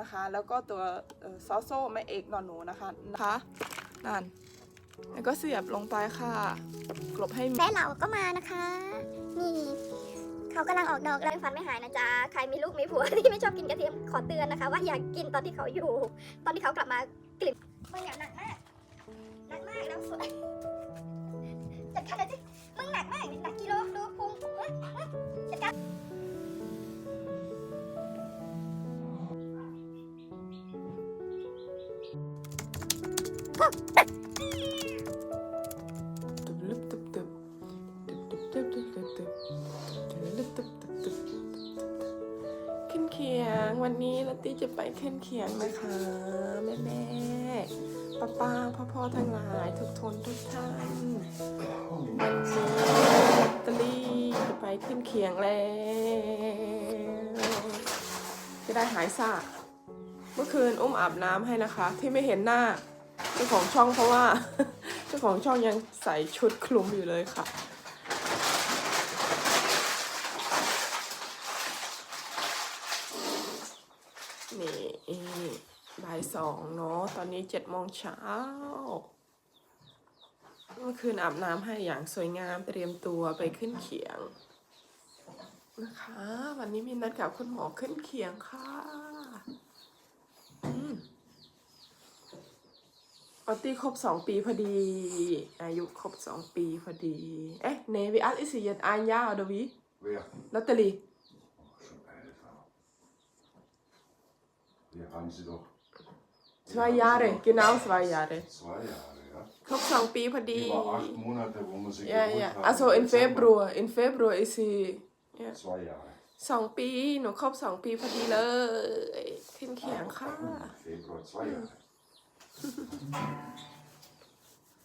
นะคะ แล้วก็ตัวเอ่อซอโซ่แม่เอกนอนหนูนะคะนะคะนั่นแล้วก็เสียบลงไปค่ะ กลบให้แม่เราก็มานะคะ นี่เขากำลังออกดอกแล้วฟันไม่หายนะจ๊ะ ใครมีลูกมีผัวที่ไม่ชอบกินกระเทียมขอเตือนนะคะ ว่าอย่ากกินตอนที่เขาอยู่ ตอนที่เขากลับมากลิ่นมึงอย่าหนักมากหนักมากแล้วสวยจัดการเลยสิมึงหนักมากหนักกิโลดูพุง ขึ้นเขียงวันนี้ลัตตี้จะไปขึ้นเขียงนะคะ แม่แม่ป้าป้าพ่อพ่อทั้งหลายทุกทนทุกท่านวันนี้ลัตเตอรี่จะไปขึ้นเขียงแล้วจะได้หายซาเมื่อคืนอุ้มอาบน้ำให้นะคะ ที่ไม่เห็นหน้า จ้าของช่องเพราะว่าเจ้าของช่องยังใส่ชุดคลุมอยู่เลยค่ะ นี่บ่ายสองเนาะตอนนี้เจ็ดโมงเช้าเมื่อคืนอาบน้ำให้อย่างสวยงามเตรียมตัวไปขึ้นเขียงนะคะ วันนี้มีนัดกับคุณหมอขึ้นเขียงค่ะ อืม ออตตี้ครบสองปีพอดี อายุครบสองปีพอดี เอ๊ะเนวิอัลอิสิยันอานยาอดวี Wer? ลอตเตอรี่ Schon älter. Hier haben sie doch. hier zwei haben sie Jahre doch genau zwei Jahre Zwei Jahre, ja. ครบสองปีพอดี Über acht Monate, wo man sie ja geholt ja hat. also in Dezember. Februar in Februar ist sie ja Zwei Jahre. สองปี หนูครบสองปีพอดีเลย ขึ้นเขียงค่ะ Februar zwei Jahre.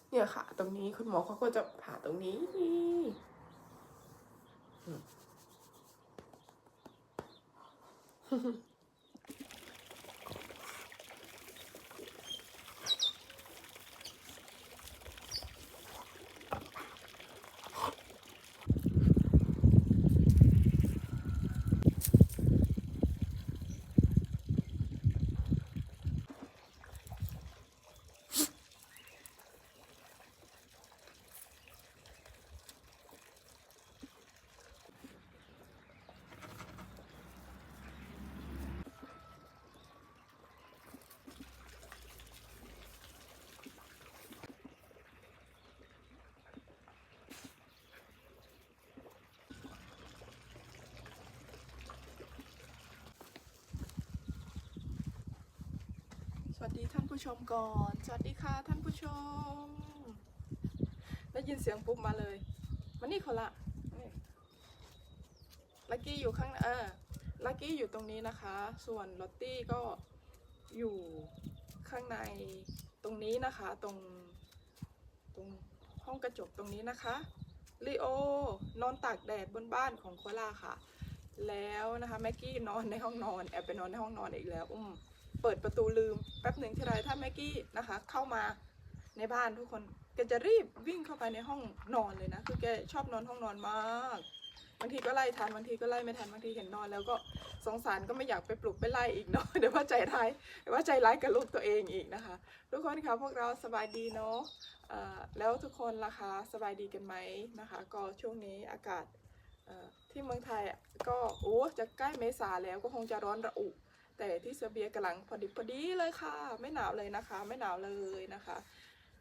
เนี่ยค่ะ ตรงนี้คุณหมอเขาก็จะผ่าตรงนี้ วัสดีท่านผู้ชมก่อน สวัสดีค่ะท่านผู้ชม ได้ยินเสียงปุ๊บมาเลยมานี่คนละลักกี้อยู่ข้างเออลักกี้อยู่ตรงนี้นะคะ ส่วนลอตตี้ก็อยู่ข้างในตรงนี้นะคะ ตรงตรงห้องกระจกตรงนี้นะคะลีโอนอนตากแดดบนบ้านของโคล่าค่ะ แล้วนะคะแม็กกี้นอนในห้องนอน แอบไปนอนในห้องนอนอีกแล้ว อุ้ม เปิดประตูลืมแป๊บหนึ่งทีไรถ้าแม็กกี้นะคะ เข้ามาในบ้านทุกคนแกจะรีบวิ่งเข้าไปในห้องนอนเลยนะ คือแกชอบนอนห้องนอนมากบางทีก็ไล่ทันบางทีก็ไล่ไม่ทันบางทีเห็นนอนแล้วก็สงสารก็ไม่อยากไปปลุกไปไล่อีกเนาะเดี๋ยวว่าใจร้ายเดี๋ยวว่าใจร้ายกับลูกตัวเองอีกนะคะ ทุกคนค่ะพวกเราสบายดีเนาะแล้วทุกคนล่ะคะสบายดีกันไหมนะคะ ก็ช่วงนี้อากาศที่เมืองไทยก็โอ้จะใกล้เมษาแล้วก็คงจะร้อนระอุ แต่ที่เซอร์เบียกำลังพอดิบพอดีเลยค่ะ ไม่หนาวเลยนะคะ ไม่หนาวเลยนะคะ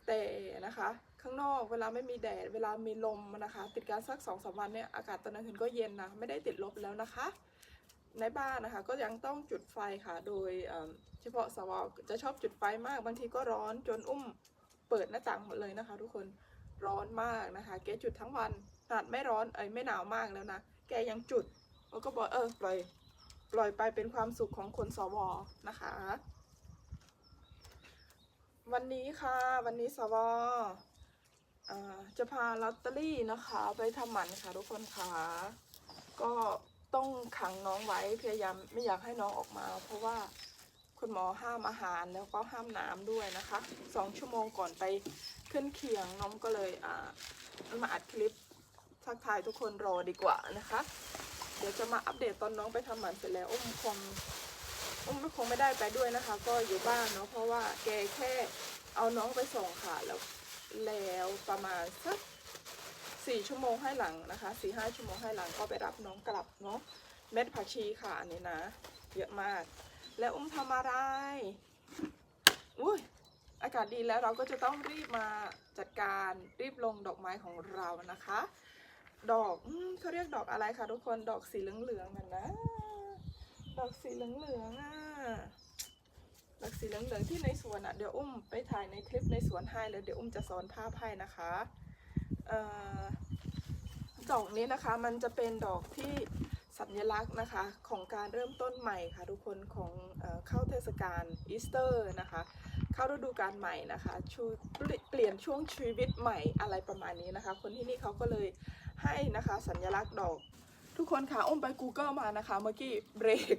แต่นะคะข้างนอกเวลาไม่มีแดดเวลามีลมนะคะ ติดกันสักสองสามวันเนี่ยอากาศตอนกลางคืนก็เย็นนะไม่ได้ติดลบแล้วนะคะ ในบ้านนะคะก็ยังต้องจุดไฟค่ะ โดยเอ่อเฉพาะสวอจะชอบจุดไฟมากบางทีก็ร้อนจนอุ้มเปิดหน้าต่างหมดเลยนะคะ ทุกคนร้อนมากนะคะ แกจุดทั้งวันขนาดไม่ร้อนเอ้ยไม่หนาวมากแล้วนะแกยังจุดแล้วก็บอกเออปล่อย ปล่อยไปเป็นความสุขของคนสวนะคะ วันนี้ค่ะวันนี้สวจะพาลอตเตอรี่นะคะ ไปทำหมันค่ะทุกคนค่ะก็ต้องขังน้องไว้พยายามไม่อยากให้น้องออกมา เพราะว่าคุณหมอห้ามอาหารแล้วก็ห้ามน้ำด้วยนะคะสองชั่วโมงก่อนไปขึ้นเคียงน้องก็เลยอ่ามาอัดคลิปทักทายทุกคนรอดีกว่านะคะ เดี๋ยวจะมาอัปเดตตอนน้องไปทำหมันเสร็จแล้วอุ้มคงอุ้มไม่คงไม่ได้ไปด้วยนะคะ ก็อยู่บ้านเนาะเพราะว่าแกแค่เอาน้องไปส่งค่ะแล้วแล้วประมาณสักสี่ชั่วโมงให้หลังนะคะสี่ห้าชั่วโมงให้หลังก็ไปรับน้องกลับเนาะเม็ดผักชีค่ะอันนี้นะ เยอะมาก แล้วอุ้มทำอะไรอุ้ยอากาศดีแล้วเราก็จะต้องรีบมาจัดการรีบลงดอกไม้ของเรานะคะ ดอกอเขาเรียกดอกอะไรคะทุกคนดอกสีเหลืองๆนั่นนะ ดอกสีเหลืองๆอะดอกสีเหลืองๆที่ในสวนอะเดี๋ยวอุ้มไปถ่ายในคลิปในสวนให้แล้วเดี๋ยวอุ้มจะซ้อนภาพให้นะคะเอ่อดอกนี้นะคะมันจะเป็นดอกที่สัญลักษณ์นะคะของการเริ่มต้นใหม่ค่ะทุกคนของเออเข้าเทศกาลอีสเตอร์นะคะ เข้าฤดูกาลใหม่นะคะชูเปลี่ยนช่วงชีวิตใหม่อะไรประมาณนี้นะคะ คนที่นี่เขาก็เลย ให้นะคะสัญลักษณ์ดอก ทุกคนค่ะอุ้มไป Google มานะคะเมื่อกี้เบรก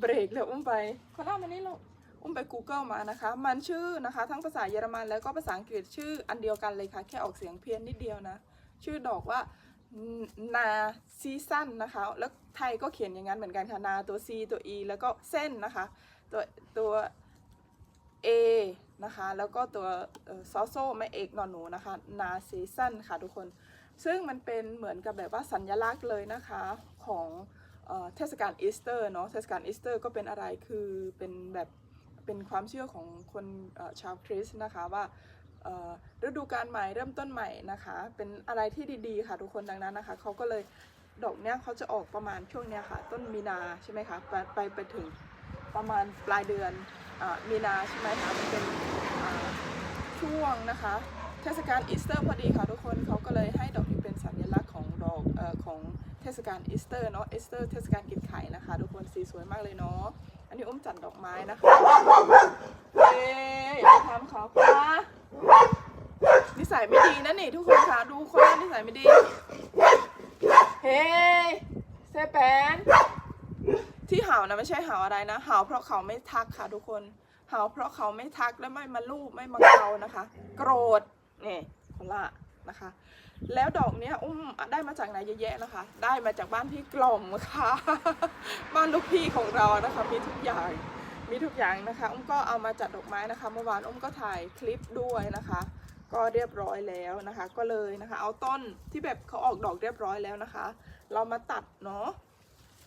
เบรกแล้วอุ้มไปขอเล่ามานี่ลูกอุ้มไป Google มานะคะ มันชื่อนะคะ ทั้งภาษาเยอรมันแล้วก็ภาษาอังกฤษชื่ออันเดียวกันเลยค่ะ แค่ออกเสียงเพี้ยนนิดเดียวนะ ชื่อดอกว่านาซีซันนะคะ แล้วไทยก็เขียนอย่างนั้นเหมือนกันค่ะ นาตัว C ตัว E แล้วก็เส้นนะคะ ตัวตัว A นะคะ แล้วก็ตัวซอโซไม่เอกนอนหนูนะคะ นาซีซันค่ะทุกคน ซึ่งมันเป็นเหมือนกับแบบว่าสัญลักษณ์เลยนะคะของเทศกาลอีสเตอร์เนาะเทศกาลอีสเตอร์ก็เป็นอะไรคือเป็นแบบเป็นความเชื่อของคนชาวคริสต์นะคะว่าฤดูกาลใหม่เริ่มต้นใหม่นะคะ เป็นอะไรที่ดีๆค่ะทุกคนดังนั้นนะคะเขาก็เลยดอกเนี้ยเขาจะออกประมาณช่วงเนี้ยค่ะ ต้นมีนาใช่ไหมคะไปไปไปถึงประมาณปลายเดือนอมีนาใช่ไหมคะมันเป็นช่วงนะคะ เทศกาลอีสเตอร์พอดีค่ะทุกคนเขาก็เลยให้ดอก เทศกาลอีสเตอร์เนาะอีสเตอร์เทศกาลกินไข่นะคะทุกคนสีสวยมากเลยเนาะอันนี้อุ้มจัดดอกไม้นะคะเอ๊ะอย่าไปทำเขาปะนิสัยไม่ดีนะนี่ทุกคนค่ะดูคนนั้นนิสัยไม่ดี เฮ้ยเซแปนที่เห่านะไม่ใช่เห่าอะไรนะเห่าเพราะเขาไม่ทักค่ะทุกคนเห่าเพราะเขาไม่ทักและไม่มาลูบไม่มาเกานะคะ โกรธนี่คนละนะคะ แล้วดอกเนี้ยอุ้มได้มาจากไหนเยอะแยะนะคะ ได้มาจากบ้านพี่กล่อมค่ะ บ้านลูกพี่ของเรานะคะมีทุกอย่างมีทุกอย่างนะคะอุ้มก็เอามาจัดดอกไม้นะคะ เมื่อวานอุ้มก็ถ่ายคลิปด้วยนะคะ ก็เรียบร้อยแล้วนะคะ ก็เลยนะคะ เอาต้นที่แบบเขาออกดอกเรียบร้อยแล้วนะคะ เรามาตัดเนาะ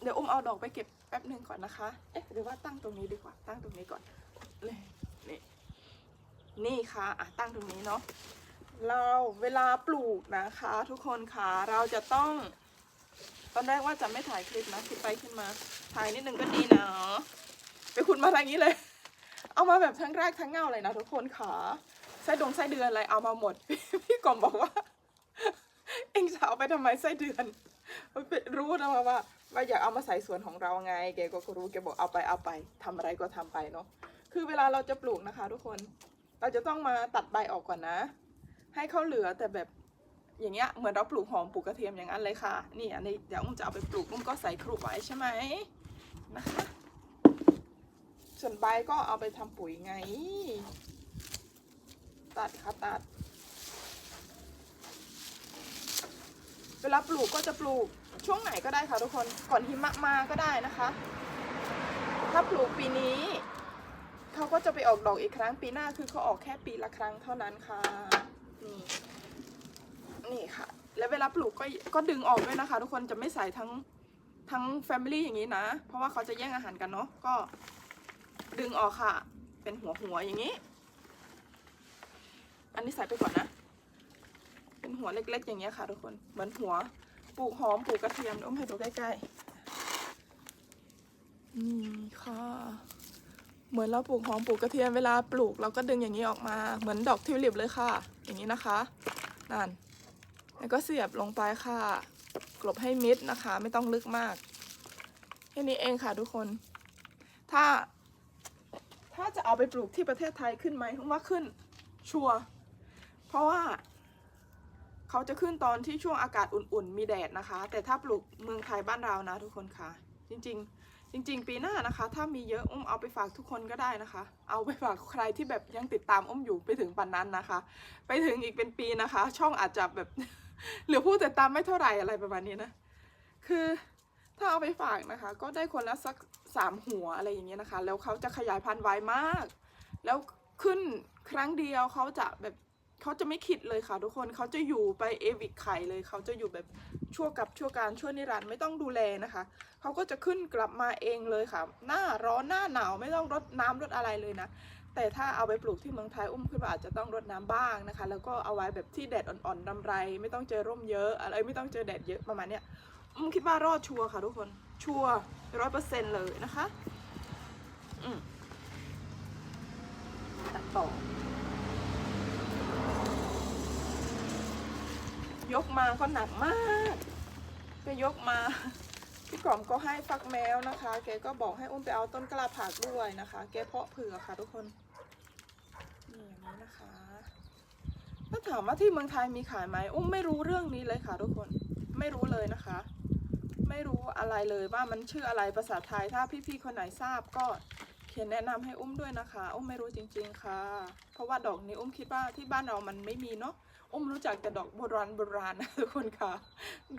เดี๋ยวอุ้มเอาดอกไปเก็บแป๊บหนึ่งก่อนนะคะเอ๊ะหรือว่าตั้งตรงนี้ดีกว่าตั้งตรงนี้ก่อนนี่นี่นี่ค่ะอะตั้งตรงนี้เนาะ เราเวลาปลูกนะคะทุกคนค่ะเราจะต้อง ตอนแรกว่าจะไม่ถ่ายคลิปนะขึ้นไปขึ้นมา ถ่ายนิดนึงก็ดีนะไปขุดมาทางนี้เลย เอามาแบบทั้งรากทั้งเงาเลยนะทุกคนค่ะไส้ดงไส้เดือนอะไรเอามาหมด พี่กอมบอกว่า เอ็งจะเอาไปทำไมไส้เดือนรู้นะว่าว่าว่าอยากเอามาใส่สวนของเราไงแกก็รู้แกบอกเอาไปเอาไปทำอะไรก็ทำไปเนาะคือเวลาเราจะปลูกนะคะ ทุกคน เราจะต้องมาตัดใบออกก่อนนะ ให้เขาเหลือแต่แบบอย่างเงี้ยเหมือนเราปลูกหอมปลูกกระเทียมอย่างนั้นเลยค่ะ นี่อันนี้เดี๋ยวอุ้มจะเอาไปปลูกอุ้มก็ใส่ครุไว้ใช่ไหมนะคะส่วนใบก็เอาไปทำปุ๋ยไง ตัดค่ะตัด เวลาปลูกก็จะปลูกช่วงไหนก็ได้ค่ะทุกคนก่อนหิมะมาก็ได้นะคะ ถ้าปลูกปีนี้เขาก็จะไปออกดอกอีกครั้งปีหน้าคือเขาออกแค่ปีละครั้งเท่านั้นค่ะ นี่ค่ะ แล้วเวลาปลูกก็ก็ดึงออกด้วยนะคะ ทุกคนจะไม่ใส่ทั้งทั้งแฟมิลี่อย่างนี้นะ เพราะว่าเขาจะแย่งอาหารกันเนาะก็ดึงออกค่ะ เป็นหัวหัวอย่างนี้ อันนี้ใส่ไปก่อนนะ เป็นหัวเล็ก ๆ อย่างเงี้ยค่ะ ทุกคนเหมือนหัวปลูกหอมปลูกกระเทียมเดี๋ยวอุ้มให้ดูใกล้ๆนี่ค่ะเหมือนเราปลูกหอมปลูกกระเทียมเวลาปลูกเราก็ดึงอย่างนี้ออกมาเหมือนดอกทิวลิปเลยค่ะ อย่างนี้นะคะนั่น แล้วก็เสียบลงไปค่ะ กลบให้มิดนะคะ ไม่ต้องลึกมากแค่นี้เองค่ะทุกคน ถ้า ถ้าจะเอาไปปลูกที่ประเทศไทยขึ้นไหมผมว่าขึ้นชัวร์เพราะว่า เขาจะขึ้นตอนที่ช่วงอากาศอุ่นๆ มีแดดนะคะ แต่ถ้าปลูกเมืองไทยบ้านเรานะทุกคนค่ะ จริง ๆจริงๆ ปีหน้านะคะ ถ้ามีเยอะอุ้มเอาไปฝากทุกคนก็ได้นะคะ เอาไปฝากใครที่แบบยังติดตามอุ้มอยู่ไปถึงปันนั้นนะคะ ไปถึงอีกเป็นปีนะคะ ช่องอาจจะแบบ หลือผู้ติดตามไม่เท่าไหร่อะไรประมาณนี้นะ คือถ้าเอาไปฝากนะคะ ก็ได้คนละสักสามหัวอะไรอย่างเงี้ยนะคะ แล้วเขาจะขยายพันธุ์ไวมาก แล้วขึ้นครั้งเดียวเขาจะแบบเขาจะไม่คิดเลยค่ะทุกคนเขาจะอยู่ไปเอวิกไข่เลยเขาจะอยู่แบบชั่วกับชั่วการชั่วนิรันดร์ไม่ต้องดูแลนะคะเขาก็จะขึ้นกลับมาเองเลยค่ะ หน้าร้อนหน้าหนาวไม่ต้องรดน้ำรดอะไรเลยนะ แต่ถ้าเอาไปปลูกที่เมืองไทยอุ้มคิดว่าอาจจะต้องรดน้ำบ้างนะคะ แล้วก็เอาไว้แบบที่แดดอ่อนๆดำไร ไม่ต้องเจอร่มเยอะอะไรไม่ต้องเจอแดดเยอะประมาณเนี้ยอุ้มคิดว่ารอดชัวร์ค่ะทุกคนชัวร้อยเปอร์เซ็นต์เลยนะคะอืมตัดต่อยกมาก็หนักมากก็ยกมาพี่กล่อมก็ให้ฟักแมวนะคะ แกก็บอกให้อุ้มไปเอาต้นกล้าผักด้วยนะคะ แกเพาะเผื่อค่ะทุกคน นี้นะคะ ถ้าถามว่าที่เมืองไทยมีขายไหมอุ้มไม่รู้เรื่องนี้เลยค่ะทุกคน ไม่รู้เลยนะคะ ไม่รู้อะไรเลยว่ามันชื่ออะไรภาษาไทย ถ้าพี่ๆคนไหนทราบก็เขียนแนะนำให้อุ้มด้วยนะคะ อุ้มไม่รู้จริง ๆค่ะ เพราะว่าดอกนี้อุ้มคิดว่าที่บ้านเรามันไม่มีเนาะ อุ้มรู้จักแต่ดอกโบราณโบราณนะทุกคนค่ะ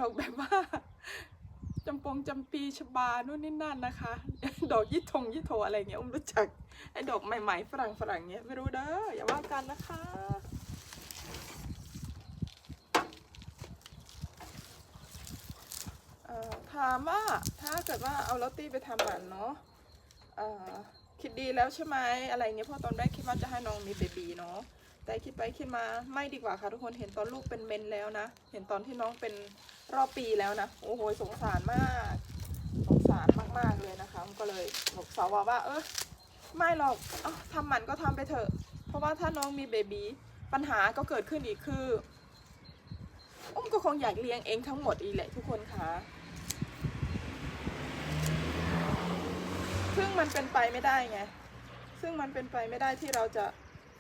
ดอกแบบว่า จำปงจำปีชบานู่นนี่นั่นนะคะ ดอกยี่ทงยี่โทอะไรเงี้ยอุ้มรู้จักไอ้ดอกใหม่ๆฝรั่งฝรั่งเงี้ยไม่รู้เด้ออย่าว่ากันนะคะถามว่าถ้าเกิดว่าเอาลอตตี้ไปทำหมันเนาะคิดดีแล้วใช่ไหมอะไรเงี้ยเพราะตอนแรกคิดว่าจะให้น้องมีเบบีเนาะ แต่คิดไปคิดมาไม่ดีกว่าค่ะทุกคนเห็นตอนลูกเป็นเมนแล้วนะ เห็นตอนที่น้องเป็นรอบปีแล้วนะโอ้โหสงสารมากสงสารมากๆเลยนะคะก็เลยบอกสาวว่าเออไม่หรอกเอทำหมันก็ทำไปเถอะ เพราะว่าถ้าน้องมีเบบีปัญหาก็เกิดขึ้นอีกคืออุ้มก็คงอยากเลี้ยงเองทั้งหมดอีแหละทุกคนค่ะซึ่งมันเป็นไปไม่ได้ไงซึ่งมันเป็นไปไม่ได้ที่เราจะ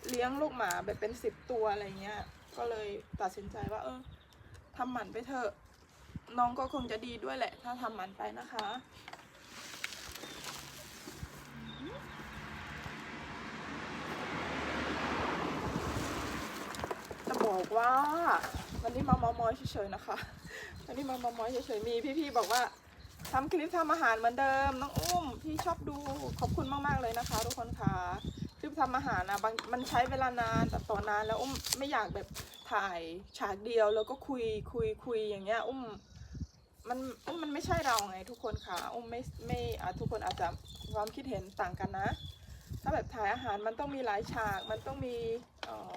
เลี้ยงลูกหมาแบบเป็นสิบตัวอะไรเงี้ย ก็เลยตัดสินใจว่า เออทำหมันไปเถอะน้องก็คงจะดีด้วยแหละ ถ้าทำหมันไปนะคะจะบอกว่า วันนี้มามอมอยเฉยๆนะคะ วันนี้มามอมอยเฉยๆมีพี่ๆบอกว่าทำคลิปทำอาหารเหมือนเดิม น้องอุ้มพี่ชอบดูขอบคุณมากๆเลยนะคะ ทุกคนค่ะ คลิปทำอาหารนะบางมันใช้เวลานานตัดต่อนาน แล้วอุ้มไม่อยากแบบถ่ายฉากเดียวแล้วก็คุยคุยคุยอย่างเงี้ยอุ้มมันอุ้มมันไม่ใช่เราไงทุกคนค่ะอุ้มไม่ไม่อะทุกคนอาจจะความคิดเห็นต่างกันนะ ถ้าแบบถ่ายอาหารมันต้องมีหลายฉากมันต้องมีเอ่อ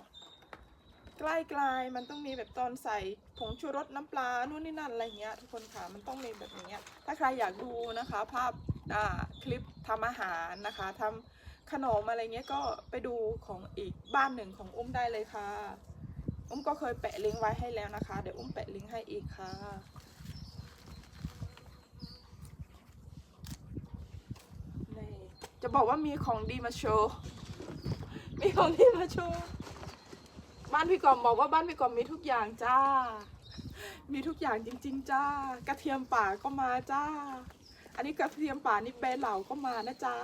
ใกล้ๆมันต้องมีแบบตอนใส่ผงชูรสน้ำปลานู่นนี่นั่นอะไรเงี้ยทุกคนค่ะมันต้องมีแบบนี้ถ้าใครอยากดูนะคะ ภาพอ่าคลิปทำอาหารนะคะทำ ขนมอะไรเงี้ยก็ไปดูของอีกบ้านหนึ่งของอุ้มได้เลยค่ะ อุ้มก็เคยแปะลิงก์ไว้ให้แล้วนะคะ เดี๋ยวอุ้มแปะลิงก์ให้อีกค่ะนี่จะบอกว่ามีของดีมาโชว์ มีของดีมาโชว์ บ้านพี่กอมบอกว่าบ้านพี่กอมมีทุกอย่างจ้า มีทุกอย่างจริง ๆ จ้า กระเทียมป่าก็มาจ้า อันนี้กระเทียมป่านี่เปเหล่าก็มานะจ้า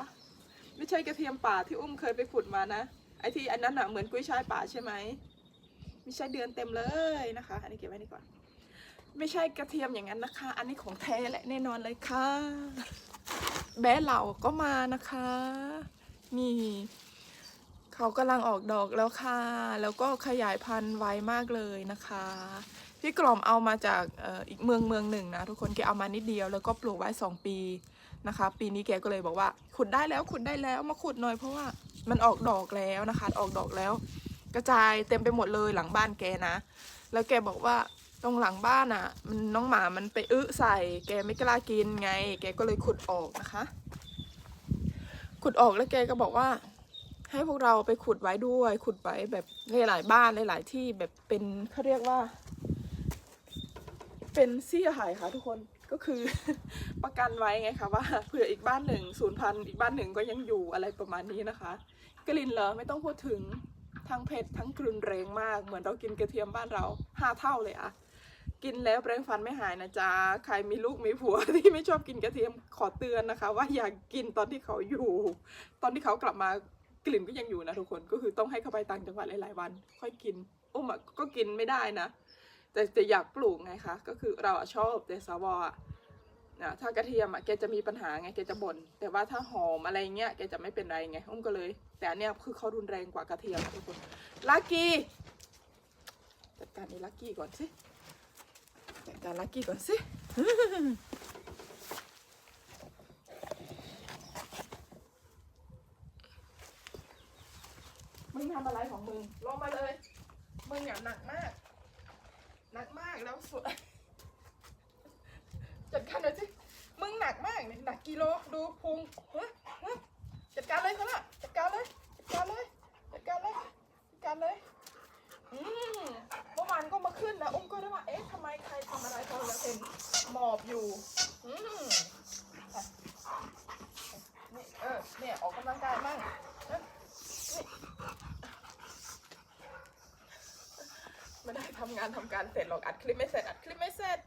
ไม่ใช่กระเทียมป่าที่อุ้มเคยไปขุดมานะ ไอที่อันนั้นอะเหมือนกุ้ยช่ายป่าใช่ไหมไม่ใช่เดือนเต็มเลยนะคะ อันนี้เก็บไว้นี่ก่อน ไม่ใช่กระเทียมอย่างนั้นนะคะ อันนี้ของแท้และแน่นอนเลยค่ะ แบะเหล่าก็มานะคะ นี่เขากำลังออกดอกแล้วค่ะ แล้วก็ขยายพันธุ์ไวมากเลยนะคะ พี่กล่อมเอามาจากอีกเมืองเมืองหนึ่งนะทุกคนแกเอามานิดเดียว แล้วก็ปลูกไว้สองปี นะคะ ปีนี้แกก็เลยบอกว่า ขุดได้แล้วขุดได้แล้วมาขุดหน่อยเพราะว่ามันออกดอกแล้วนะคะ ออกดอกแล้ว กระจายเต็มไปหมดเลยหลังบ้านแกนะ แล้วแกบอกว่าตรงหลังบ้านอะ มันน้องหมามันไปอึใส่ แกไม่กล้ากินไง แกก็เลยขุดออกนะคะ ขุดออกแล้วแกก็บอกว่า ให้พวกเราไปขุดไว้ด้วย ขุดไว้แบบหลายๆบ้านหลายๆที่แบบเป็นเขาเรียกว่า เป็นเสี้ยหายค่ะทุกคน ก็คือประกันไว้ไงคะว่าเผื่ออีกบ้านหนึ่งศูนย์พันอีกบ้านหนึ่งก็ยังอยู่อะไรประมาณนี้นะคะ กลิ่นเหรอไม่ต้องพูดถึงทั้งเผ็ดทั้งกลืนแรงมาก เหมือนเรากินกระเทียมบ้านเราห้าเท่าเลยอะกินแล้วแปรงฟันไม่หายนะจ๊ะใครมีลูกมีผัวที่ไม่ชอบกินกระเทียมขอเตือนนะคะ ว่าอย่ากกินตอนที่เขาอยู่ ตอนที่เขากลับมากลิ่นก็ยังอยู่นะทุกคนก็คือต้องให้เขาไปต่างจังหวัดหลายๆวัน ค่อยกินอุ้มก็กินไม่ได้นะ แต่แต่อยากปลูกไงคะ ก็คือเราชอบแต่สวอะนะถ้ากระเทียมอะแกจะมีปัญหาไงแกจะบ่นแต่ว่าถ้าหอมอะไรเงี้ยแกจะไม่เป็นไรไงอุ้มก็เลย แต่อันเนี้ยคือเขารุนแรงกว่ากระเทียมทุกคนลักกี้จัดการไอ้ลักกี้ก่อนสิจัดการลักกี้ก่อนสิมึงทำอะไรของมึงลงมาเลย มึงอย่าหนักมากากแล้วสวยจัดการหน่อยสิมึงหนักมากเนี่ยหนักกิโลดูพุงเฮะฮะจัดการเลยคนละจัดการเลยจัดการเลยจัดการเลยจัดการเลยอืมเมื่อวานก็มาขึ้นนะอุ้มก็ได้ว่าเอ๊ะทำไมใครทำอะไรเขาแล้วเห็นหมอบอยู่ อืมอะนี่เออ เนี่ยออกกำลังกายมั่งเอ้ยนี่ ได้ทำงานทำการเสร็จหรอกอัดคลิปไม่เสร็จอัดคลิปไม่เสร็จ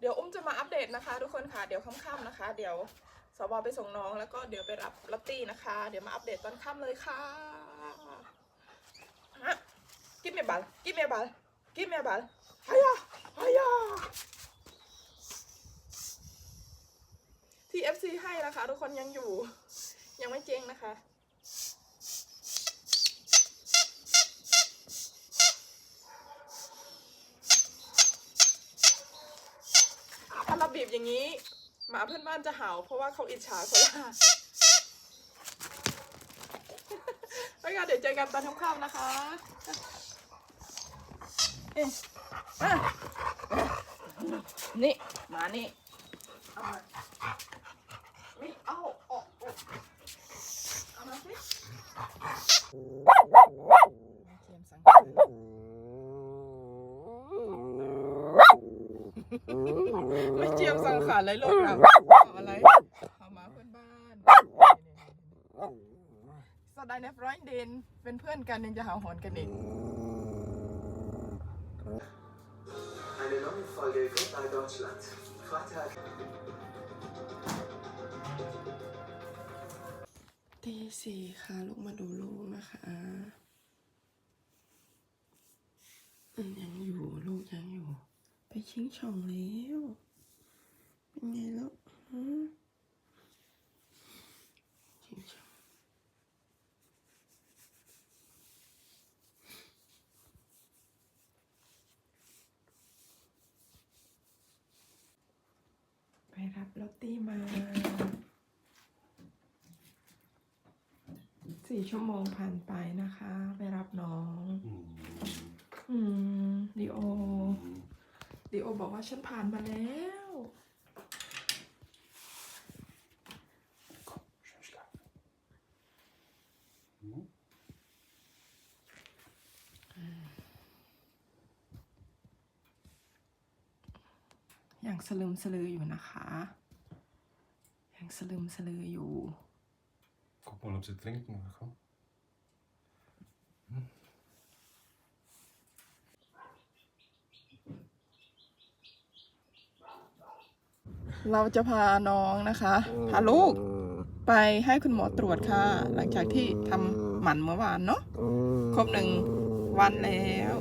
เดี๋ยวอุ้มจะมาอัปเดตนะคะ ทุกคนค่ะเดี๋ยวค่ำๆนะคะ เดี๋ยวสวไปส่งน้องแล้วก็เดี๋ยวไปรับลอตตี้นะคะ เดี๋ยวมาอัปเดตตอนค่ำเลยค่ะฮะกินเมียบัลกินเมียบัลกินเมียบัลฮายาฮายาที่ FC ให้นะคะ ทุกคนยังอยู่ ยังไม่เจ๊งนะคะ ถ้าเรา บีบอย่างนี้ หมาเพื่อนบ้านจะเห่า เพราะว่าเขาอิจฉาโซล่าไปกันเดี๋ยวเจอกันตอนค่ำๆนะคะเอ๊ะอะนี่ มานี่เอามานี่เอาออกออกเอามาสิเทียมสังเกต ไม่เจียมสังขารเลยลูกเราเอะไรเอามาเพื่อนบ้านสดายเนฟร้อยเดนเป็นเพื่อนกันยังจะหาหอนกันอีก Eine neue Folge Goodbye Deutschland. Freitag. ตีสี่ค่ะลูกมาดูลูกนะคะยังอยู่ลูกยังอยู่ ไปชิงช่องแล้ว เป็นไงลูกฮะชิงช่องไปรับลอตตี้มาสี่ชั่วโมงผ่านไปนะคะ ไปรับน้อง อืมดีโอ ดีโอบอกว่าฉันผ่านมาแล้วอย่างสลืมสลืออยู่นะคะอย่างสลืมสลืออยู่ Guck mal, ob sie trinken. Komm. เราจะพาน้องนะคะ พาลูกไปให้คุณหมอตรวจค่ะ หลังจากที่ทำหมันเมื่อวานเนาะครบหนึ่งวันแล้ว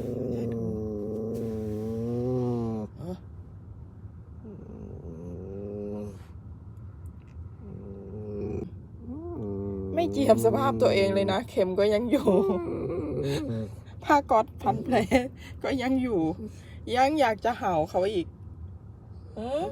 เออไม่เจียมสภาพตัวเองเลยนะ เข็มก็ยังอยู่ ผ้าก๊อตพันแผลก็ยังอยู่ ยังอยากจะเห่าเขาอีกเออ